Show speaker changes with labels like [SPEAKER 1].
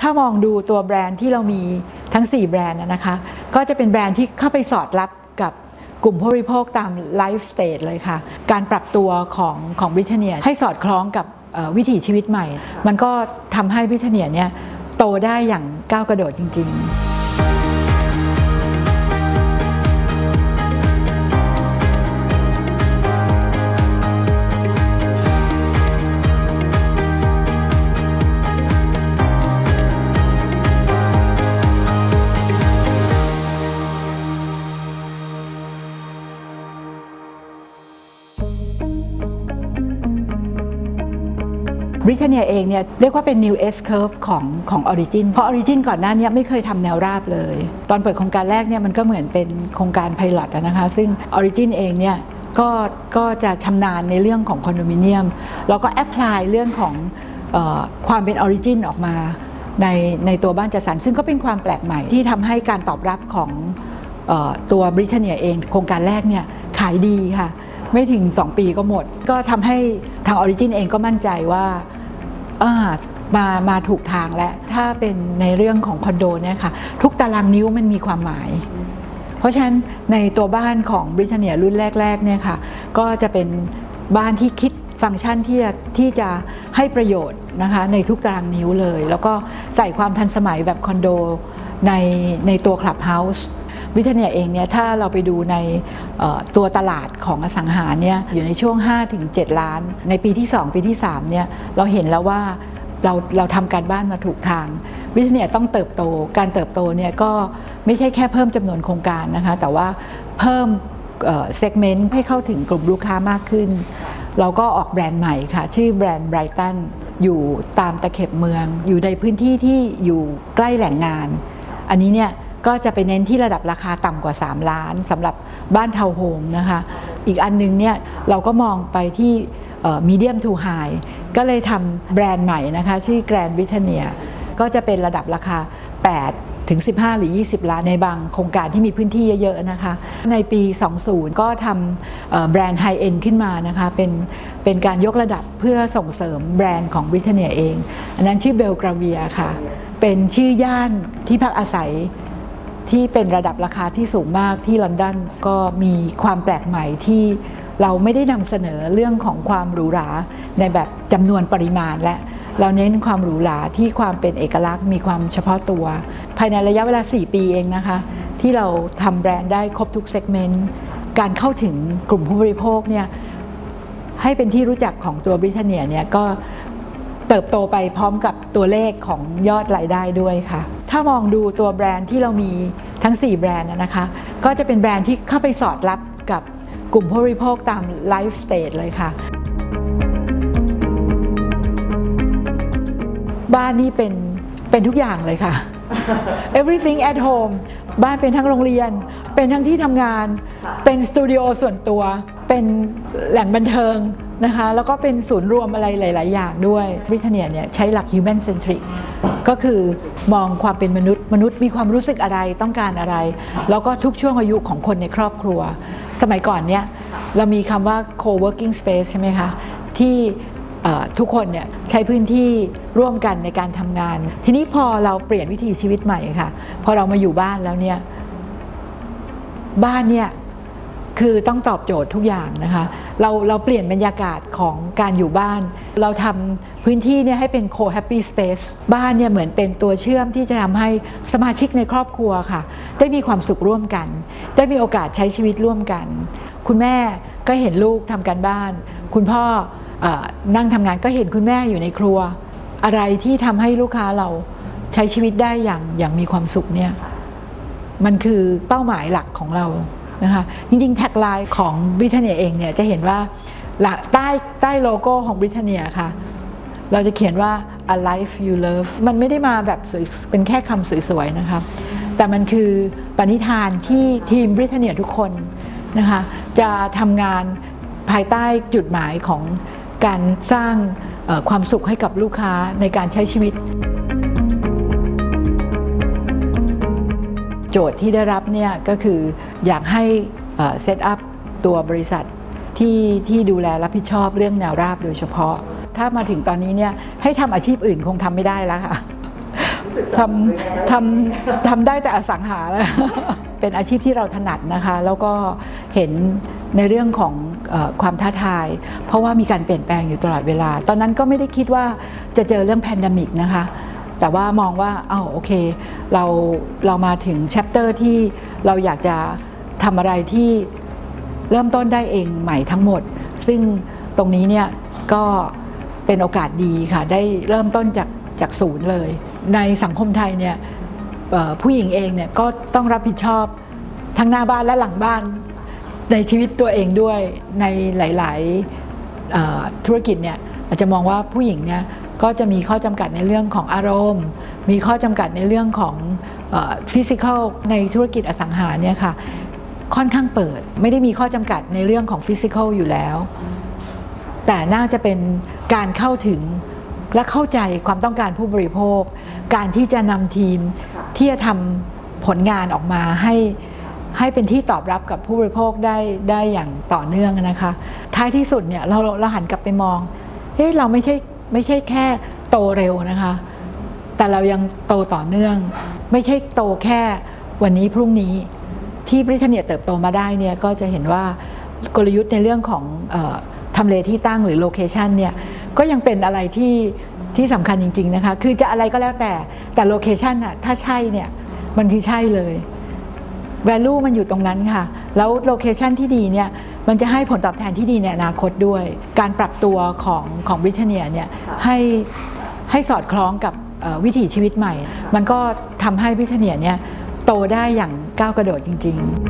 [SPEAKER 1] ถ้ามองดูตัวแบรนด์ที่เรามีทั้ง 4 แบรนด์นะคะ ก็จะเป็นแบรนด์ที่เข้าไปสอดรับกับกลุ่มผู้บริโภคตามไลฟ์สเตจเลยค่ะ การปรับตัวของของบริเทเนียให้สอดคล้องกับวิถีชีวิตใหม่ มันก็ทำให้บริเทเนียเนี่ยโตได้อย่างก้าวกระโดดจริง ๆ บริเทเนียเองเนี่ยเรียกว่าเป็น new S curve ของของ Origin เพราะ Origin ก่อนหน้านี้ไม่เคยทำแนวราบเลย ตอนเปิดโครงการแรกเนี่ยมันก็เหมือนเป็นโครงการ Pilot อะนะคะซึ่ง Origin เองเนี่ยก็ก็จะชำนาญในเรื่องของคอนโดมิเนียมแล้วก็แอพพลายเรื่องของออความเป็น Origin ออกมาในในตัวบ้านจัดสรรซึ่งก็เป็นความแปลกใหม่ที่ทำให้การตอบรับของออตัวบริเทเนียเอง โครงการแรกเนี่ยขายดีค่ะ ไม่ถึง 2 ปีก็หมด ก็ทำให้ทาง Origin เองก็มั่นใจว่า มามาถูกทางแล้วถ้าเป็นในเรื่องของคอนโดเนี่ยค่ะทุกตารางนิ้วมันมีความหมาย เพราะฉะนั้นในตัวบ้านของบริเทเนียรุ่นแรกๆเนี่ยค่ะก็จะเป็นบ้านที่คิดฟังก์ชันที่จะที่จะให้ประโยชน์นะคะในทุกตารางนิ้วเลย แล้วก็ใส่ความทันสมัยแบบคอนโดในในตัวคลับเฮาส์ บริทเนียเองเนี่ยถ้าเราไปดูในตัวตลาดของอสังหาเนี่ยอยู่ในช่วง 5-7 ล้าน ในปีที่ 2 ปีที่3เนี่ยเราเห็นแล้วว่าเราเราทำการบ้านมาถูกทางบริทเนียต้องเติบโต การเติบโตเนี่ยก็ไม่ใช่แค่เพิ่มจำนวนโครงการนะคะแต่ว่าเพิ่มเซกเมนต์ให้เข้าถึงกลุ่มลูกค้ามากขึ้น เราก็ออกแบรนด์ใหม่ค่ะ ชื่อแบรนด์ไบรตันอยู่ตามตะเข็บเมือง อยู่ในพื้นที่ที่อยู่ใกล้แหล่งงาน อันนี้เนี่ย ก็จะไปเน้นที่ระดับราคาต่ำกว่า 3 ล้านสำหรับบ้านทาวน์โฮมนะคะ อีกอันนึงเนี่ยเราก็มองไปที่มีเดียมทูไฮก็เลยทำแบรนด์ใหม่นะคะ ชื่อแกรนด์บริเทเนียก็จะเป็นระดับราคา 8 ถึง 15 หรือ 20 ล้านในบางโครงการที่มีพื้นที่เยอะๆนะคะ ในปี 20 ก็ทำแบรนด์ไฮเอ็นขึ้นมานะคะ เป็นเป็นการยกระดับเพื่อส่งเสริมแบรนด์ของบริเทเนียเอง อันนั้นชื่อเบลกราเวียค่ะ เป็นชื่อย่านที่พักอาศัย ที่เป็นระดับราคาที่สูงมากที่ลอนดอนก็มีความแปลกใหม่ที่เราไม่ได้นำเสนอเรื่องของความหรูหราในแบบจำนวนปริมาณและเราเน้นความหรูหราที่ความเป็นเอกลักษณ์มีความเฉพาะตัว ภายในระยะเวลา 4 ปีเองนะคะ ที่เราทำแบรนด์ได้ครบทุกเซกเมนต์การเข้าถึงกลุ่มผู้บริโภคเนี่ยให้เป็นที่รู้จักของตัวบริเทเนียเนี่ยก็เติบโตไปพร้อมกับตัวเลขของยอดรายได้ด้วยค่ะ ถ้ามองดูตัวแบรนด์ที่เรามีทั้ง 4 แบรนด์นะคะ ก็จะเป็นแบรนด์ที่เข้าไปสอดรับกับกลุ่มผู้บริโภคตามไลฟ์สเตจเลยค่ะบ้านนี่เป็นเป็นทุกอย่างเลยค่ะ everything at home บ้านเป็นทั้งโรงเรียน เป็นทั้งที่ทำงาน เป็นสตูดิโอส่วนตัว เป็นแหล่งบันเทิง นะคะแล้วก็เป็นศูนย์รวมอะไรหลาย ๆ อย่างด้วยบริเทเนียเนี่ยใช้หลัก human centric ก็คือมองความเป็นมนุษย์ มนุษย์มีความรู้สึกอะไรต้องการอะไร แล้วก็ทุกช่วงอายุของคนในครอบครัว สมัยก่อนเนี่ยเรามีคำว่า co-working space ใช่ไหมคะ ที่ทุกคนเนี่ยใช้พื้นที่ร่วมกันในการทำงาน ทีนี้พอเราเปลี่ยนวิถีชีวิตใหม่ค่ะ พอเรามาอยู่บ้านแล้วเนี่ยบ้านเนี่ย คือต้องตอบโจทย์ทุกอย่างนะคะเราเราเปลี่ยนบรรยากาศของการอยู่บ้าน เราทำพื้นที่เนี่ยให้เป็น co-happy space บ้านเนี่ยเหมือนเป็นตัวเชื่อมที่จะทำให้สมาชิกในครอบครัวค่ะ ได้มีความสุขร่วมกัน ได้มีโอกาสใช้ชีวิตร่วมกัน คุณแม่ก็เห็นลูกทำการบ้าน คุณพ่อเออนั่งทำงานก็เห็นคุณแม่อยู่ในครัว อะไรที่ทำให้ลูกค้าเราใช้ชีวิตได้อย่างอย่างมีความสุขเนี่ยมันคือเป้าหมายหลักของเรา นะคะจริงๆ แท็กไลน์ของบริเทเนียเองเนี่ยจะเห็นว่าหลัใต้ใต้โลโก้ของบริเทเนียค่ะ เราจะเขียนว่า a life you love มันไม่ได้มาแบบสวยเป็นแค่คำสวยๆนะคะแต่มันคือปณิธานที่ทีมบริเทเนียทุกคนนะคะจะทำงานภายใต้จุดหมายของการสร้างความสุขให้กับลูกค้าในการใช้ชีวิต โจทย์ที่ได้รับเนี่ยก็คืออยากให้เซตอัพตัวบริษัทที่ที่ดูแลรับผิดชอบเรื่องแนวราบโดยเฉพาะ ถ้ามาถึงตอนนี้เนี่ยให้ทำอาชีพอื่นคงทำไม่ได้แล้วค่ะทำทำทำได้แต่อสังหาแล้วเป็นอาชีพที่เราถนัดนะคะ แล้วก็เห็นในเรื่องของเออความท้าทาย เพราะว่ามีการเปลี่ยนแปลงอยู่ตลอดเวลา ตอนนั้นก็ไม่ได้คิดว่าจะเจอเรื่องแพนดมิกนะคะ แต่ว่ามองว่าอ้าวโอเคเราเรามาถึงแชปเตอร์ที่เราอยากจะทำอะไรที่เริ่มต้นได้เองใหม่ทั้งหมด ซึ่งตรงนี้เนี่ยก็เป็นโอกาสดีค่ะได้เริ่มต้นจากจากศูนย์เลย ในสังคมไทยเนี่ยผู้หญิงเองเนี่ยก็ต้องรับผิดชอบทั้งหน้าบ้านและหลังบ้านในชีวิตตัวเองด้วยในหลาย ๆธุรกิจเนี่ยอาจจะมองว่าผู้หญิงเนี่ย ก็จะมีข้อจำกัดในเรื่องของอารมณ์ มีข้อจำกัดในเรื่องของฟิสิกอลในธุรกิจอสังหาเนี่ยค่ะค่อนข้างเปิด ไม่ได้มีข้อจำกัดในเรื่องของฟิสิกอลอยู่แล้ว แต่น่าจะเป็นการเข้าถึงและเข้าใจความต้องการผู้บริโภค การที่จะนำทีมที่จะทำผลงานออกมาให้ให้เป็นที่ตอบรับกับผู้บริโภคได้ได้อย่างต่อเนื่องนะคะ ท้ายที่สุดเนี่ยเราเราหันกลับไปมองเฮ้ยเราไม่ใช่ ไม่ใช่แค่โตเร็วนะคะ แต่เรายังโตต่อเนื่อง ไม่ใช่โตแค่วันนี้พรุ่งนี้ที่บริเทเนียเติบโตมาได้เนี่ยก็จะเห็นว่ากลยุทธ์ในเรื่องของออทำเลที่ตั้งหรือโลเคชันเนี่ยก็ยังเป็นอะไรที่ที่สำคัญจริง ๆ นะคะ คือจะอะไรก็แล้วแต่แต่โลเคชันอะถ้าใช่เนี่ยมันคือใช่เลย value มันอยู่ตรงนั้นค่ะ แล้วโลเคชันที่ดีเนี่ย มันจะให้ผลตอบแทนที่ดีในอนาคตด้วย การปรับตัวของของบริเทเนียเนี่ยให้ให้สอดคล้องกับเอ่อวิถีชีวิตใหม่ มันก็ทำให้บริเทเนียเนี่ยโตได้อย่างก้าวกระโดดจริง ๆ